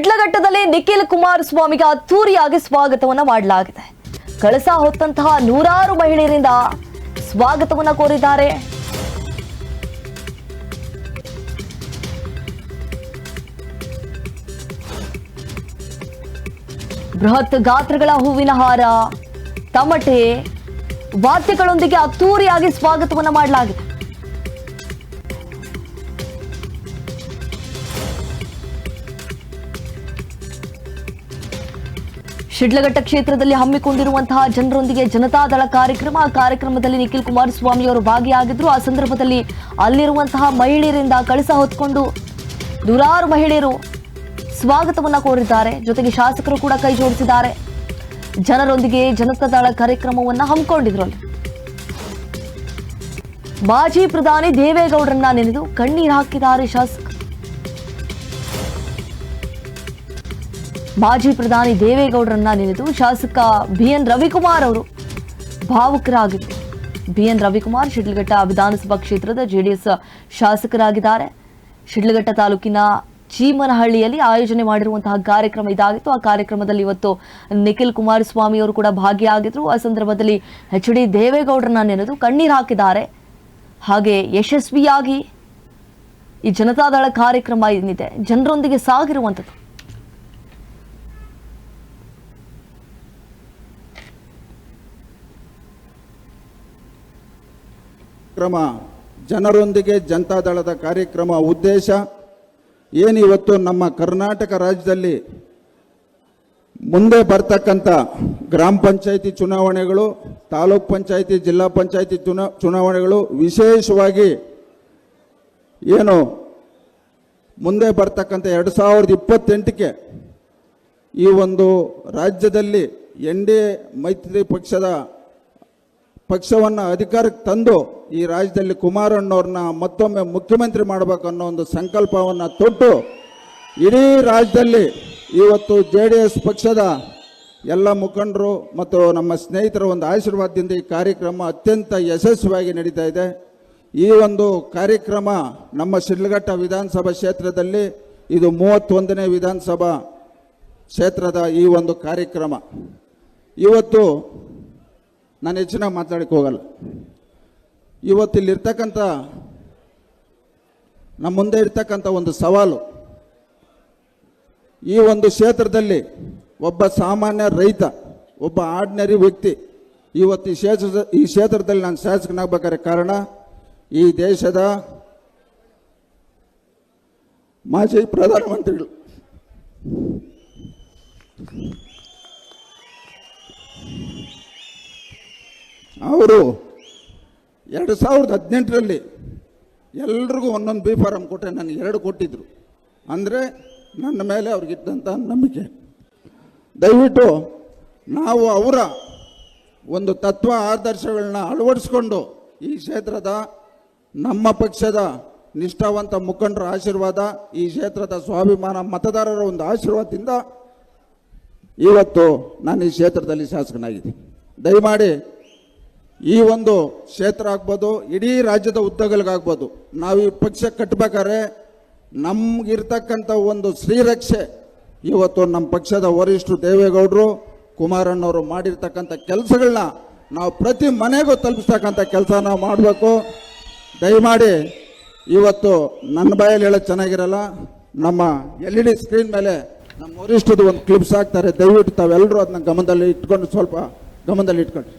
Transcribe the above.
ಶಿಡ್ಲಘಟ್ಟದಲ್ಲಿ ನಿಖಿಲ್ ಕುಮಾರಸ್ವಾಮಿಗೆ ಅದ್ದೂರಿಯಾಗಿ ಸ್ವಾಗತವನ್ನ ಮಾಡಲಾಗಿದೆ. ಕಳಸ ಹೊತ್ತಂತಹ ನೂರಾರು ಮಹಿಳೆಯರಿಂದ ಸ್ವಾಗತವನ್ನ ಕೋರಿದ್ದಾರೆ. ಬೃಹತ್ ಗಾತ್ರಗಳ ಹೂವಿನ ಹಾರ, ತಮಟೆ, ವಾದ್ಯಗಳೊಂದಿಗೆ ಅದ್ದೂರಿಯಾಗಿ ಸ್ವಾಗತವನ್ನ ಮಾಡಲಾಗಿದೆ. ಶಿಡ್ಲಘಟ್ಟ ಕ್ಷೇತ್ರದಲ್ಲಿ ಹಮ್ಮಿಕೊಂಡಿರುವಂತಹ ಜನರೊಂದಿಗೆ ಜನತಾದಳ ಕಾರ್ಯಕ್ರಮ ಕಾರ್ಯಕ್ರಮದಲ್ಲಿ ನಿಖಿಲ್ ಕುಮಾರಸ್ವಾಮಿ ಅವರು ಭಾಗಿಯಾಗಿದ್ರು. ಆ ಸಂದರ್ಭದಲ್ಲಿ ಅಲ್ಲಿರುವಂತಹ ಮಹಿಳೆಯರಿಂದ ಕಳಸ ಹೊತ್ಕೊಂಡು ನೂರಾರು ಮಹಿಳೆಯರು ಸ್ವಾಗತವನ್ನ ಕೋರಿದ್ದಾರೆ. ಜೊತೆಗೆ ಶಾಸಕರು ಕೂಡ ಕೈ ಜೋಡಿಸಿದ್ದಾರೆ. ಜನರೊಂದಿಗೆ ಜನತಾದಳ ಕಾರ್ಯಕ್ರಮವನ್ನ ಹಮ್ಮಿಕೊಂಡಿದ್ರು ಅಲ್ಲಿ. ಮಾಜಿ ಪ್ರಧಾನಿ ದೇವೇಗೌಡರನ್ನ ನೆನೆದು ಕಣ್ಣೀರು ಹಾಕಿದ್ದಾರೆ ಶಾಸಕ ಮಾಜಿ ಪ್ರಧಾನಿ ದೇವೇಗೌಡರನ್ನ ನೆನೆದು ಶಾಸಕ ಬಿ ಎನ್ ರವಿಕುಮಾರ್ ಅವರು ಭಾವುಕರಾಗಿದ್ದರು. ಬಿ ಎನ್ ರವಿಕುಮಾರ್ ಶಿಡ್ಲಘಟ್ಟ ವಿಧಾನಸಭಾ ಕ್ಷೇತ್ರದ ಜೆಡಿಎಸ್ ಶಾಸಕರಾಗಿದ್ದಾರೆ. ಶಿಡ್ಲಘಟ್ಟ ತಾಲೂಕಿನ ಚೀಮನಹಳ್ಳಿಯಲ್ಲಿ ಆಯೋಜನೆ ಮಾಡಿರುವಂತಹ ಕಾರ್ಯಕ್ರಮ ಇದಾಗಿತ್ತು. ಆ ಕಾರ್ಯಕ್ರಮದಲ್ಲಿ ಇವತ್ತು ನಿಖಿಲ್ ಕುಮಾರಸ್ವಾಮಿ ಅವರು ಕೂಡ ಭಾಗಿಯಾಗಿದ್ರು. ಆ ಸಂದರ್ಭದಲ್ಲಿ ಎಚ್ ಡಿ ದೇವೇಗೌಡರನ್ನ ನೆನೆದು ಕಣ್ಣೀರು ಹಾಕಿದ್ದಾರೆ. ಹಾಗೆ ಯಶಸ್ವಿಯಾಗಿ ಈ ಜನತಾದಳ ಕಾರ್ಯಕ್ರಮ ಏನಿದೆ, ಜನರೊಂದಿಗೆ ಸಾಗಿರುವಂಥದ್ದು. ಕ್ರಮ ಜನರೊಂದಿಗೆ ಜನತಾದಳದ ಕಾರ್ಯಕ್ರಮ ಉದ್ದೇಶ ಏನಿವತ್ತು ನಮ್ಮ ಕರ್ನಾಟಕ ರಾಜ್ಯದಲ್ಲಿ ಮುಂದೆ ಬರ್ತಕ್ಕಂಥ ಗ್ರಾಮ ಪಂಚಾಯಿತಿ ಚುನಾವಣೆಗಳು, ತಾಲೂಕ್ ಪಂಚಾಯಿತಿ, ಜಿಲ್ಲಾ ಪಂಚಾಯಿತಿ ಚುನಾ, ಚುನಾವಣೆಗಳು ವಿಶೇಷವಾಗಿ ಏನು ಮುಂದೆ ಬರ್ತಕ್ಕಂಥ ಎರಡು ಸಾವಿರದ ಇಪ್ಪತ್ತೆಂಟಕ್ಕೆ ಈ ಒಂದು ರಾಜ್ಯದಲ್ಲಿ ಎನ್ ಡಿ ಎ ಮೈತ್ರಿ ಪಕ್ಷದ ಪಕ್ಷವನ್ನು ಅಧಿಕಾರಕ್ಕೆ ತಂದು ಈ ರಾಜ್ಯದಲ್ಲಿ ಕುಮಾರಣ್ಣವ್ರನ್ನ ಮತ್ತೊಮ್ಮೆ ಮುಖ್ಯಮಂತ್ರಿ ಮಾಡಬೇಕು ಅನ್ನೋ ಒಂದು ಸಂಕಲ್ಪವನ್ನು ತೊಟ್ಟು ಇಡೀ ರಾಜ್ಯದಲ್ಲಿ ಇವತ್ತು ಜೆ ಡಿ ಎಸ್ ಪಕ್ಷದ ಎಲ್ಲ ಮುಖಂಡರು ಮತ್ತು ನಮ್ಮ ಸ್ನೇಹಿತರ ಒಂದು ಆಶೀರ್ವಾದದಿಂದ ಈ ಕಾರ್ಯಕ್ರಮ ಅತ್ಯಂತ ಯಶಸ್ವಿಯಾಗಿ ನಡೀತಾ ಇದೆ. ಈ ಒಂದು ಕಾರ್ಯಕ್ರಮ ನಮ್ಮ ಶಿಡ್ಲಘಟ್ಟ ವಿಧಾನಸಭಾ ಕ್ಷೇತ್ರದಲ್ಲಿ ಇದು ಮೂವತ್ತೊಂದನೇ ವಿಧಾನಸಭಾ ಕ್ಷೇತ್ರದ ಈ ಒಂದು ಕಾರ್ಯಕ್ರಮ. ಇವತ್ತು ನಾನು ಹೆಚ್ಚಿನ ಮಾತಾಡಕ್ಕೆ ಹೋಗಲ್ಲ. ಇವತ್ತು ಇಲ್ಲಿರ್ತಕ್ಕಂಥ ನಮ್ಮ ಮುಂದೆ ಇರ್ತಕ್ಕಂಥ ಒಂದು ಸವಾಲು, ಈ ಒಂದು ಕ್ಷೇತ್ರದಲ್ಲಿ ಒಬ್ಬ ಸಾಮಾನ್ಯ ರೈತ, ಒಬ್ಬ ಆರ್ಡಿನರಿ ವ್ಯಕ್ತಿ, ಇವತ್ತು ಈ ಕ್ಷೇತ್ರದ, ಈ ಕ್ಷೇತ್ರದಲ್ಲಿ ನಾನು ಶಾಸಕನಾಗಬೇಕಾದ್ರೆ ಕಾರಣ, ಈ ದೇಶದ ಮಾಜಿ ಪ್ರಧಾನಮಂತ್ರಿಗಳು. ಅವರು ಎರಡು ಸಾವಿರದ ಹದಿನೆಂಟರಲ್ಲಿ ಎಲ್ರಿಗೂ ಒಂದೊಂದು ಬಿ ಫಾರಂ ಕೊಟ್ಟೆ ನನಗೆ ಎರಡು ಕೊಟ್ಟಿದ್ದರು ಅಂದರೆ ನನ್ನ ಮೇಲೆ ಅವ್ರಿಗಿದ್ದಂಥ ನಂಬಿಕೆ. ದಯವಿಟ್ಟು ನಾವು ಅವರ ಒಂದು ತತ್ವ ಆದರ್ಶಗಳನ್ನ ಅಳವಡಿಸ್ಕೊಂಡು ಈ ಕ್ಷೇತ್ರದ ನಮ್ಮ ಪಕ್ಷದ ನಿಷ್ಠಾವಂತ ಮುಖಂಡರ ಆಶೀರ್ವಾದ, ಈ ಕ್ಷೇತ್ರದ ಸ್ವಾಭಿಮಾನ ಮತದಾರರ ಒಂದು ಆಶೀರ್ವಾದದಿಂದ ಇವತ್ತು ನಾನು ಈ ಕ್ಷೇತ್ರದಲ್ಲಿ ಶಾಸಕನಾಗಿದ್ದೀನಿ. ದಯಮಾಡಿ ಈ ಒಂದು ಕ್ಷೇತ್ರ ಆಗ್ಬೋದು, ಇಡೀ ರಾಜ್ಯದ ಉದ್ದಗಲಿಗಾಗ್ಬೋದು. ನಾವು ಈ ಪಕ್ಷ ಕಟ್ಟಬೇಕಾದ್ರೆ ನಮಗಿರ್ತಕ್ಕಂಥ ಒಂದು ಶ್ರೀರಕ್ಷೆ. ಇವತ್ತು ನಮ್ಮ ಪಕ್ಷದ ವರಿಷ್ಠರು ದೇವೇಗೌಡರು, ಕುಮಾರಣ್ಣವರು ಮಾಡಿರ್ತಕ್ಕಂಥ ಕೆಲಸಗಳನ್ನ ನಾವು ಪ್ರತಿ ಮನೆಗೂ ತಲುಪಿಸ್ತಕ್ಕಂಥ ಕೆಲಸ ನಾವು ಮಾಡಬೇಕು. ದಯಮಾಡಿ ಇವತ್ತು ನನ್ನ ಬಾಯಲ್ಲಿ ಹೇಳೋದು ಚೆನ್ನಾಗಿರಲ್ಲ, ನಮ್ಮ ಎಲ್ ಇ ಡಿ ಸ್ಕ್ರೀನ್ ಮೇಲೆ ನಮ್ಮ ವರಿಷ್ಠದ ಒಂದು ಕ್ಲಿಪ್ಸ್ ಹಾಕ್ತಾರೆ. ದಯವಿಟ್ಟು ತಾವೆಲ್ಲರೂ ಅದನ್ನ ಗಮನದಲ್ಲಿ ಇಟ್ಕೊಂಡು ಸ್ವಲ್ಪ ಗಮನದಲ್ಲಿ ಇಟ್ಕೊಳ್ರಿ.